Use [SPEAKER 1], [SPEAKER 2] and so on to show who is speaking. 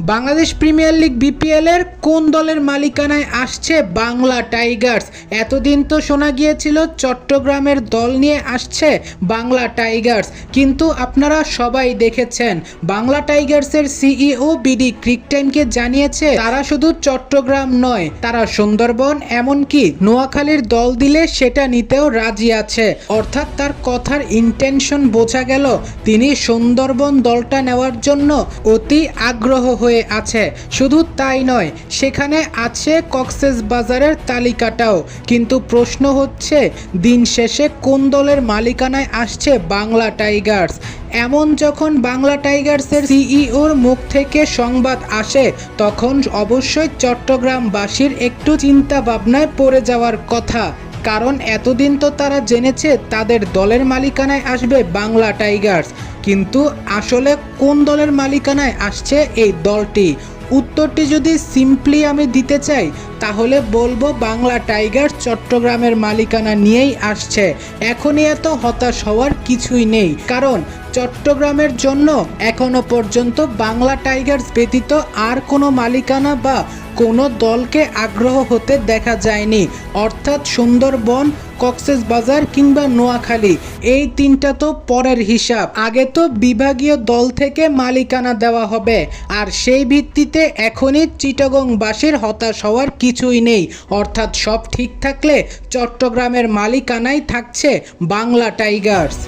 [SPEAKER 1] Bangladesh premier league BPL এর কোন দলের মালিকানায় আসছে বাংলা টাইগার্স? এতদিন তো শোনা গিয়েছিল চট্টগ্রামের দল নিয়ে আসছে বাংলা টাইগার্স, কিন্তু আপনারা সবাই দেখেছেন, বাংলা টাইগার্সের সিইও বিডি ক্রিকটাইমকে জানিয়েছে, তারা শুধু চট্টগ্রাম নয়, তারা সুন্দরবন, এমনকি নোয়াখালীর দল দিলে সেটা নিতেও রাজি আছে। অর্থাৎ তার কথার ইন্টেনশন বোঝা গেল, তিনি সুন্দরবন দলটা নেওয়ার জন্য অতি আগ্রহ হয়ে আছে। শুধু তাই নয়, সেখানে আছে কক্সেস বাজারের তালিকাটাও। কিন্তু প্রশ্ন হচ্ছে, দিন শেষে কোন দলের মালিকানায় আসছে বাংলা টাইগার্স? এমন যখন বাংলা টাইগার্সের সিইওর মুখ থেকে সংবাদ আসে, তখন অবশ্যই চট্টগ্রামবাসীর একটু চিন্তা ভাবনায় পড়ে যাওয়ার কথা। কারণ এতদিন তো তারা জেনেছে, তাদের দলের মালিকানায় আসবে বাংলা টাইগার্স। কিন্তু আসলে কোন দলের মালিকানায় আসছে এই দলটি? উত্তরটি যদি সিম্পলি আমি দিতে চাই, তাহলে বলব বাংলা টাইগার চট্টগ্রামের মালিকানা নিয়েই আসছে। এখনই এত হতাশ হওয়ার কিছুই নেই। কারণ চট্টগ্রামের জন্য এখনও পর্যন্ত বাংলা টাইগার্স ব্যতীত আর কোনো মালিকানা বা কোনো দলকে আগ্রহ হতে দেখা যায়নি। অর্থাৎ সুন্দরবন কক্সেস বাজার কিংবা নোয়াখালী, এই তিনটা তো পরের হিসাব। আগে তো বিভাগীয় দল থেকে মালিকানা দেওয়া হবে, আর সেই ভিত্তিতে এখনই চিটাগংবাসীর হতাশ হওয়ার কিছুই নেই। অর্থাৎ সব ঠিক থাকলে চট্টগ্রামের মালিকানাই থাকছে বাংলা টাইগার্স।